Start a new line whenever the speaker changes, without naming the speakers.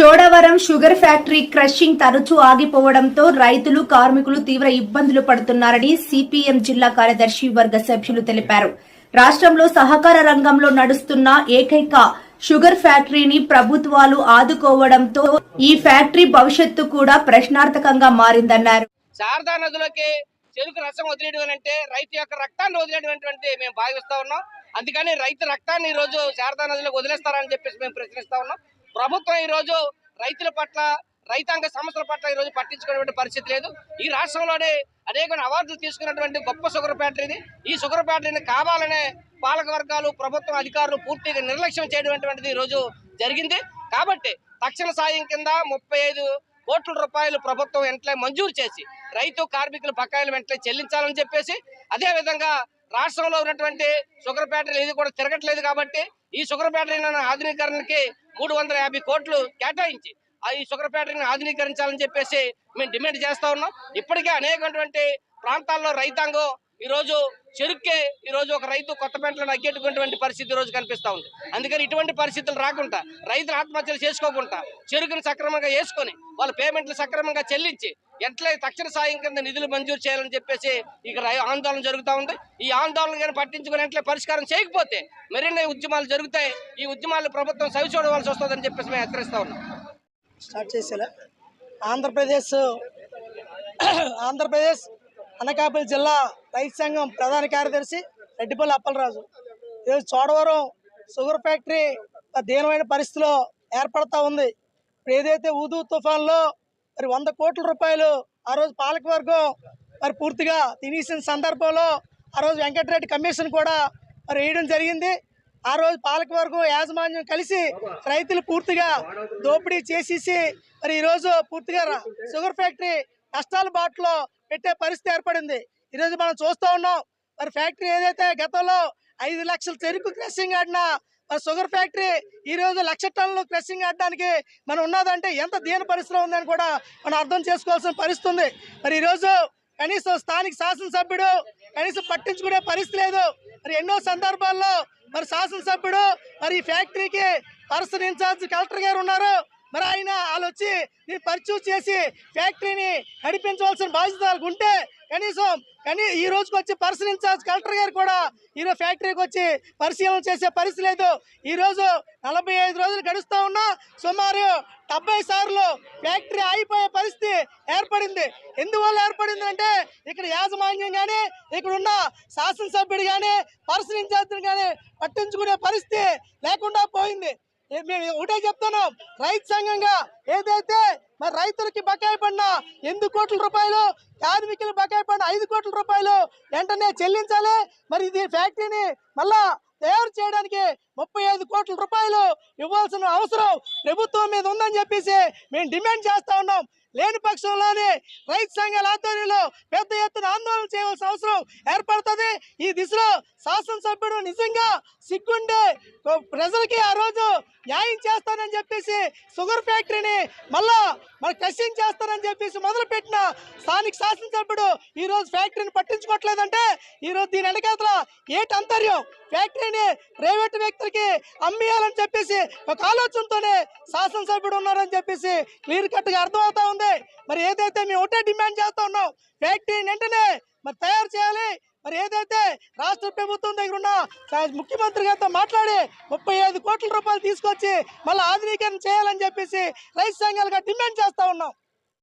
Chodavaram sugar factory crushing తరచూ ఆగిపోవడంతో రైతులు కార్మికులు తీవ్ర ఇబ్బందులు పడుతున్నారని సిపిఎం జిల్లా కార్యదర్శి వర్గ సభ్యులు తెలిపారు. రాష్ట్రంలో సహకార రంగంలో నడుస్తున్న ఏకైక షుగర్ ఫ్యాక్టరీని ప్రభుత్వాలు ఆదుకోవడంతో ఈ ఫ్యాక్టరీ భవిష్యత్తు కూడా ప్రశ్నార్థకంగా మారిందన్నారు.
శారదా నదులకి చెరుకు రసం వదిలేయడం అంటే రైతు యొక్క రక్తాన్ని వదిలేటువంటి మేము భావిస్తా ఉన్నాం. అందుకని రైతు రక్తాన్ని ఈ రోజు శారదా నదిలోకి వదిలేస్తారని చెప్పేసి మేము ప్రశ్నిస్తా ఉన్నాం. ప్రభుత్వం ఈరోజు రైతుల పట్ల రైతాంగ సమస్యల పట్ల ఈరోజు పట్టించుకునేటువంటి పరిస్థితి లేదు. ఈ రాష్ట్రంలోనే అనేక అవార్డులు తీసుకున్నటువంటి గొప్ప షుగర్ ఫ్యాక్టరీ ఇది. ఈ షుగర్ ఫ్యాక్టరీని కావాలనే పాలక వర్గాలు ప్రభుత్వం అధికారులు పూర్తిగా నిర్లక్ష్యం చేయడం ఈ రోజు జరిగింది. కాబట్టి తక్షణ సాయం కింద ముప్పై ఐదు కోట్ల రూపాయలు ప్రభుత్వం వెంటనే మంజూరు చేసి రైతు కార్మికుల బకాయిలు వెంటనే చెల్లించాలని చెప్పేసి అదేవిధంగా రాష్ట్రంలో ఉన్నటువంటి షుగర్ ఫ్యాక్టరీలు ఇది కూడా తిరగట్లేదు కాబట్టి ఈ షుగర్ ఫ్యాక్టరీలను ఆధునీకరణకి మూడు వందల యాభై కోట్లు కేటాయించి ఆ ఈ షుగర్ ఫ్యాక్టరీని ఆధునీకరించాలని చెప్పేసి మేము డిమాండ్ చేస్తా ఉన్నాం. ఇప్పటికే అనేకటువంటి ప్రాంతాల్లో రైతాంగం ఈ రోజు చెరుక్కే ఈరోజు ఒక రైతు కొత్త కొత్తపేటలో అగ్గెట్టుకున్నటువంటి పరిస్థితి ఈరోజు రోజు ఉంది. అందుకని ఇటువంటి పరిస్థితులు రాకుండా రైతులు ఆత్మహత్యలు చేసుకోకుండా చెరుకును సక్రమంగా వేసుకొని వాళ్ళ పేమెంట్లు సక్రమంగా చెల్లించి ఎట్లా తక్షణ సాయం కింద నిధులు మంజూరు చేయాలని చెప్పేసి ఇక్కడ ఆందోళన జరుగుతూ ఉంది. ఈ ఆందోళన కానీ పట్టించుకుని ఎట్లే పరిష్కారం చేయకపోతే మరిన్ని ఉద్యమాలు జరుగుతాయి. ఈ ఉద్యమాలు ప్రభుత్వం సవి చూడవలసి వస్తుందని చెప్పేసి మేము హెచ్చరిస్తూ ఉన్నాం.
స్టార్ట్ చేసేలా. ఆంధ్రప్రదేశ్ ఆంధ్రప్రదేశ్ అనకాపల్లి జిల్లా రైతు సంఘం ప్రధాన కార్యదర్శి రెడ్డిపల్లి అప్పలరాజు. ఈరోజు చోడవరం షుగర్ ఫ్యాక్టరీ దీనమైన పరిస్థితిలో ఏర్పడతా ఉంది. ఇప్పుడు ఏదైతే ఊదు తుఫాన్లో మరి వంద కోట్ల రూపాయలు ఆ రోజు పాలకవర్గం మరి పూర్తిగా తినేసిన సందర్భంలో ఆ రోజు వెంకటరెడ్డి కమిషన్ కూడా మరి వేయడం జరిగింది. ఆ రోజు పాలకవర్గం యాజమాన్యం కలిసి రైతులు పూర్తిగా దోపిడీ చేసేసి మరి ఈరోజు పూర్తిగా షుగర్ ఫ్యాక్టరీ నష్టాల బాటలో పెట్టే పరిస్థితి ఏర్పడింది. ఈరోజు మనం చూస్తూ ఉన్నాం మరి ఫ్యాక్టరీ ఏదైతే గతంలో ఐదు లక్షల చెరుకు క్రషింగ్ ఆడిన మరి షుగర్ ఫ్యాక్టరీ ఈరోజు లక్ష టన్నులు క్రషింగ్ ఆడడానికి మనం ఉన్నదంటే ఎంత దీన పరిస్థితిలో ఉందని కూడా మనం అర్థం చేసుకోవాల్సిన పరిస్థితి ఉంది. మరి ఈరోజు కనీసం స్థానిక శాసనసభ్యుడు కనీసం పట్టించుకునే పరిస్థితి లేదు. మరి ఎన్నో సందర్భాల్లో మరి శాసనసభ్యుడు మరి ఈ ఫ్యాక్టరీకి పర్సన్ ఇన్ఛార్జ్ కలెక్టర్ గారు ఉన్నారు. మరి ఆయన వాళ్ళు వచ్చి పరిచయం చేసి ఫ్యాక్టరీని నడిపించవలసిన బాధ్యతలు ఉంటే కనీసం కానీ ఈ రోజుకి వచ్చి పర్సన్ ఇన్ఛార్జ్ కలెక్టర్ గారు కూడా ఈరోజు ఫ్యాక్టరీకి వచ్చి పరిశీలన చేసే పరిస్థితి లేదు. ఈరోజు నలభై ఐదు రోజులు గడుస్తూ ఉన్నా సుమారు డెబ్బై సార్లు ఫ్యాక్టరీ ఆగిపోయే పరిస్థితి ఏర్పడింది. ఎందువల్ల ఏర్పడింది అంటే ఇక్కడ యాజమాన్యం కానీ ఇక్కడ ఉన్న శాసనసభ్యుడు కానీ పరిశీలించాల్సిన కానీ పట్టించుకునే పరిస్థితి లేకుండా పోయింది. మేము ఒకటే చెప్తున్నాం. రైతు సంఘంగా ఏదైతే మరి రైతులకి బకాయి పడిన ఎనిమిది కోట్ల రూపాయలు కార్మికులు బకాయి పడిన ఐదు కోట్ల రూపాయలు వెంటనే చెల్లించాలి. మరి ఇది ఫ్యాక్టరీని మళ్ళా తయారు చేయడానికి ముప్పై ఐదు కోట్ల రూపాయలు ఇవ్వాల్సిన అవసరం ప్రభుత్వం మీద ఉందని చెప్పేసి మేము డిమాండ్ చేస్తా ఉన్నాం. లేని పక్షంలోనే రైతు సంఘాల ఆధ్వర్యంలో పెద్ద ఎత్తున ఆందోళన చేయవలసిన అవసరం ఏర్పడుతుంది. ఈ దిశలో శాసనసభ్యుడు నిజంగా సిగ్గుండే ప్రజలకి ఆ రోజు న్యాయం చేస్తానని చెప్పేసి షుగర్ ఫ్యాక్టరీని మళ్ళా మన క్రషింగ్ చేస్తానని చెప్పేసి మొదలుపెట్టిన స్థానిక శాసనసభ్యుడు ఈ రోజు ఫ్యాక్టరీని పట్టించుకోవట్లేదంటే ఈ రోజు దీని వెనకాతల ఏటి అంతర్యం? ఫ్యాక్టరీని ప్రైవేట్ వ్యక్తులకి అమ్మేయాలని చెప్పేసి ఒక ఆలోచనతోనే శాసనసభ్యుడు ఉన్నారని చెప్పేసి క్లియర్ కట్గా అర్థమవుతా ఉంది. మరి ఏదైతే మేము ఒకటే డిమాండ్ చేస్తా ఉన్నాం ఫ్యాక్టరీ వెంటనే మరి తయారు చేయాలి. మరి ఏదైతే రాష్ట్ర ప్రభుత్వం దగ్గర ఉన్న ముఖ్యమంత్రి గారితో మాట్లాడి ముప్పై ఐదు కోట్ల రూపాయలు తీసుకొచ్చి మళ్ళీ ఆధునీకరణ చేయాలని చెప్పేసి రైతు సంఘాలుగా డిమాండ్ చేస్తా ఉన్నాం.